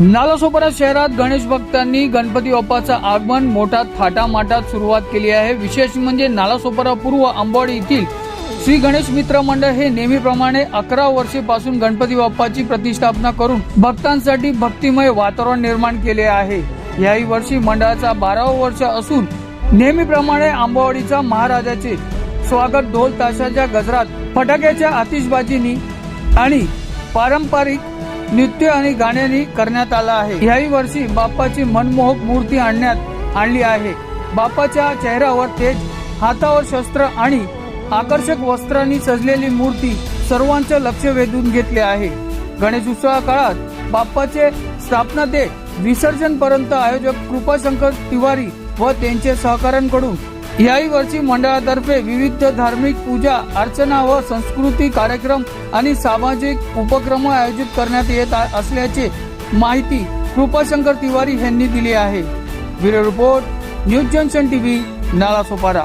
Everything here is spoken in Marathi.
नालासोपारा शहरात गणेश भक्तांनी गणपती बाप्पाचं आगमन मोठ्या थाटामाटात सुरुवात केली आहे. विशेष म्हणजे नालासोपारा पूर्व आंबवाडी येथील श्री गणेश मित्र मंडळ हे नेहमीप्रमाणे अकरा वर्षेपासून गणपती बाप्पाची प्रतिष्ठापना करून भक्तांसाठी भक्तिमय वातावरण निर्माण केले आहे. याही वर्षी मंडळाचा बारावं वर्ष असून नेहमीप्रमाणे आंबवाडीचा महाराजाचे स्वागत ढोल ताशाच्या गजरात फटाक्याच्या आतिषबाजीनी आणि पारंपरिक नृत्य आणि गाण्यांनी करण्यात आला आहे. याही वर्षी बाप्पाची मनमोहक मूर्ती आणण्यात आणली आहे. बाप्पाच्या चेहऱ्यावर तेज हातावर शस्त्र आणि आकर्षक वस्त्रांनी सजलेली मूर्ती सर्वांचं लक्ष वेधून घेतले आहे. गणेश उत्सवा काळात बाप्पाचे स्थापना ते विसर्जन पर्यंत आयोजक कृपाशंकर तिवारी व त्यांच्या सहकाऱ्यांकडून याही वर्षी मंडळातर्फे विविध धार्मिक पूजा अर्चना व संस्कृती कार्यक्रम आणि सामाजिक उपक्रम आयोजित करण्यात येत असल्याचे असल्याची माहिती कृपाशंकर तिवारी यांनी दिली आहे. Bureau report news junction TV Nalasopara.